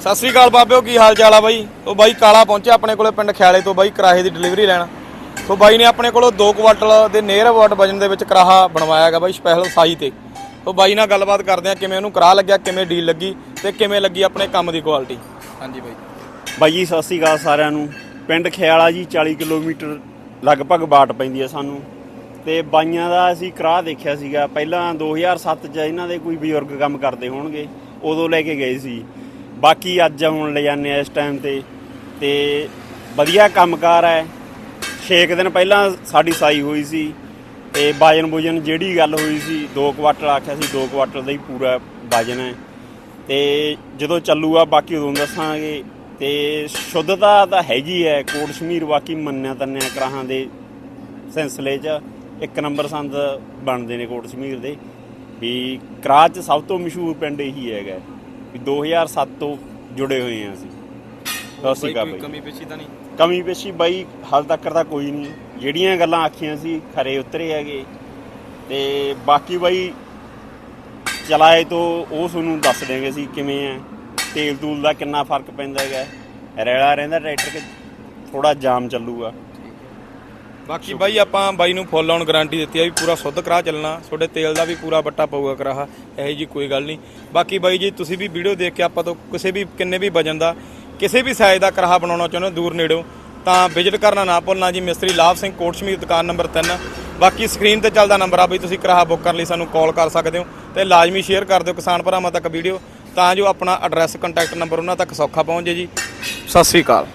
ਸਤਿ ਸ੍ਰੀ ਅਕਾਲ ਬਾਬਿਓ ਕੀ ਹਾਲ ਚਾਲ ਆ ਬਾਈ? ਉਹ ਬਾਈ ਕਾਲਾ ਪਹੁੰਚਿਆ ਆਪਣੇ ਕੋਲੇ ਪਿੰਡ ਖਿਆਲੇ ਤੋਂ ਬਾਈ ਕਰਾਹੇ ਦੀ ਡਿਲੀਵਰੀ ਲੈਣ। ਸੋ ਬਾਈ ਨੇ ਆਪਣੇ ਕੋਲੋਂ 2 ਕੁਆਟਲ ਦੇ ਨੀਅਰ ਅਬਾਊਟ ਵਜਨ ਦੇ ਵਿੱਚ ਕਰਾਹਾ ਬਣਵਾਇਆ ਹੈਗਾ ਬਾਈ ਸਪੈਸ਼ਲ ਸਾਈ ਤੇ। ਸੋ ਬਾਈ ਨਾਲ ਗੱਲਬਾਤ ਕਰਦੇ ਆ ਕਿਵੇਂ ਉਹਨੂੰ ਕਰਾ ਲੱਗਿਆ ਕਿਵੇਂ ਡੀਲ ਲੱਗੀ ਤੇ ਕਿਵੇਂ ਲੱਗੀ ਆਪਣੇ ਕੰਮ ਦੀ ਕੁਆਲਿਟੀ ਹਾਂਜੀ ਬਾਈ। ਬਾਈ ਜੀ ਸਤਿ ਸ੍ਰੀ ਅਕਾਲ ਸਾਰਿਆਂ ਨੂੰ। ਪਿੰਡ ਖਿਆਲਾ ਜੀ 40 ਕਿਲੋਮੀਟਰ ਲਗਭਗ ਬਾਟ ਪੈਂਦੀ ਹੈ ਸਾਨੂੰ। ਤੇ ਬਾਈਆਂ ਦਾ ਅਸੀਂ ਕਰਾਹ ਦੇਖਿਆ ਸੀਗਾ। ਪਹਿਲਾਂ 2007 ਚ ਇਹਨਾਂ ਦੇ ਕੋਈ ਬਜ਼ੁਰਗ ਕੰਮ ਕਰਦੇ ਹੋਣਗੇ ਉਦੋਂ ਲੈ ਕੇ ਗਏ ਸੀ। ਬਾਕੀ ਅੱਜ ਹੁਣ ਲੈ ਜਾਂਦੇ ਆ ਇਸ ਟਾਈਮ ਤੇ। ਤੇ ਵਧੀਆ ਕੰਮਕਾਰ ਹੈ। 6 ਦਿਨ ਪਹਿਲਾਂ ਸਾਡੀ ਸਾਈ ਹੋਈ ਸੀ। ਤੇ ਬਾਜਨ ਬੁਜਨ ਜਿਹੜੀ ਗੱਲ ਹੋਈ ਸੀ 2 ਕੁਆਟਰ ਆਖਿਆ ਸੀ 2 ਕੁਆਟਰ ਦਾ ਹੀ ਪੂਰਾ ਬਾਜਨ ਹੈ। ਤੇ ਜਦੋਂ ਚੱਲੂਗਾ, ਬਾਕੀ ਉਦੋਂ ਦੱਸਾਂਗੇ। ਤੇ ਸ਼ੁੱਧਤਾ ਤਾਂ ਹੈਗੀ ਹੈ, ਕੋਟ ਸ਼ਮੀਰ ਬਾਕੀ ਮੰਨਿਆ ਤੰਨਿਆ ਕਰਾਹਾਂ ਦੇ ਸਿਲਸਿਲੇ 'ਚ ਇੱਕ ਨੰਬਰ ਸੰਦ ਬਣਦੇ ਨੇ ਕੋਟ ਸ਼ਮੀਰ ਦੇ। ਵੀ ਕਰਾਹ 'ਚ ਸਭ ਤੋਂ ਮਸ਼ਹੂਰ ਪਿੰਡ ਇਹੀ ਹੈਗਾ। ਵੀ 2007 ਤੋਂ ਜੁੜੇ ਹੋਏ ਹਾਂ ਅਸੀਂ। ਸਤਿ ਸ਼੍ਰੀ ਅਕਾਲ ਬਾਈ। ਕਮੀ ਪੇਸ਼ੀ ਤਾਂ ਨਹੀਂ? ਕਮੀ ਪੇਸ਼ੀ ਬਾਈ ਹਾਲ ਤੱਕ ਤਾਂ ਕੋਈ ਨਹੀਂ। ਜਿਹੜੀਆਂ ਗੱਲਾਂ ਆਖੀਆਂ ਸੀ ਖਰੇ ਉਤਰੇ ਹੈਗੇ। ਤੇ ਬਾਕੀ ਬਾਈ ਚਲਾਏ ਤੋਂ ਉਹ ਤੁਹਾਨੂੰ ਦੱਸ ਦੇਂਗੇ ਸੀ ਕਿਵੇਂ ਹੈ ਤੇਲ ਤੂਲ ਦਾ ਕਿੰਨਾ ਫ਼ਰਕ ਪੈਂਦਾ ਹੈਗਾ। ਰੈਲਾ ਰਹਿੰਦਾ ਟਰੈਕਟਰ ਕਿ ਥੋੜਾ ਜਾਮ ਚੱਲੂਗਾ। ਬਾਕੀ ਬਾਈ ਆਪਾਂ ਬਾਈ ਨੂੰ ਫੁੱਲ ਔਨ ਗਾਰੰਟੀ ਦਿੱਤੀ ਆ ਵੀ ਪੂਰਾ ਸੁੱਧ ਕਰਾ ਚੱਲਣਾ। ਤੁਹਾਡੇ ਤੇਲ ਦਾ ਵੀ ਪੂਰਾ ਬੱਟਾ ਪਊਗਾ ਕਰਾਹਾ, ਇਹੋ ਜੀ ਕੋਈ ਗੱਲ ਨਹੀਂ। ਬਾਕੀ ਬਾਈ ਜੀ, ਤੁਸੀਂ ਵੀ ਵੀਡੀਓ ਦੇਖ ਕੇ ਆਪਾਂ ਤੋਂ ਕਿਸੇ ਵੀ, ਕਿੰਨੇ ਵੀ ਵਜਨ ਦਾ, ਕਿਸੇ ਵੀ ਸਾਈਜ਼ ਦਾ ਕਰਾਹਾ ਬਣਾਉਣਾ ਚਾਹੁੰਦੇ ਹੋ, ਦੂਰ ਨੇੜਿਓਂ, ਤਾਂ ਵਿਜ਼ਿਟ ਕਰਨਾ ਨਾ ਭੁੱਲਣਾ ਜੀ, ਮਿਸਤਰੀ ਲਾਭ ਸਿੰਘ ਕੋਟਸ਼ਮੀਰ, ਦੁਕਾਨ ਨੰਬਰ 3 ਬਾਕੀ ਸਕਰੀਨ ਤੇ ਚੱਲਦਾ ਨੰਬਰ ਆ ਬਈ, ਤੁਸੀਂ ਕਰਾਹਾ ਬੁੱਕ ਕਰਨ ਲਈ, ਸਾਨੂੰ ਕਾਲ ਕਰ ਸਕਦੇ ਹੋ ਤੇ ਲਾਜ਼ਮੀ ਸ਼ੇਅਰ ਕਰ ਦਿਓ ਕਿਸਾਨ ਭਰਾਵਾਂ ਤੱਕ ਵੀਡੀਓ, ਤਾਂ ਜੋ ਆਪਣਾ ਐਡਰੈਸ ਕੰਟੈਕਟ ਨੰਬਰ ਉਹਨਾਂ ਤੱਕ ਸੌਖਾ ਪਹੁੰਚ ਜੇ ਜੀ। ਸਤਿ ਸ੍ਰੀ ਅਕਾਲ।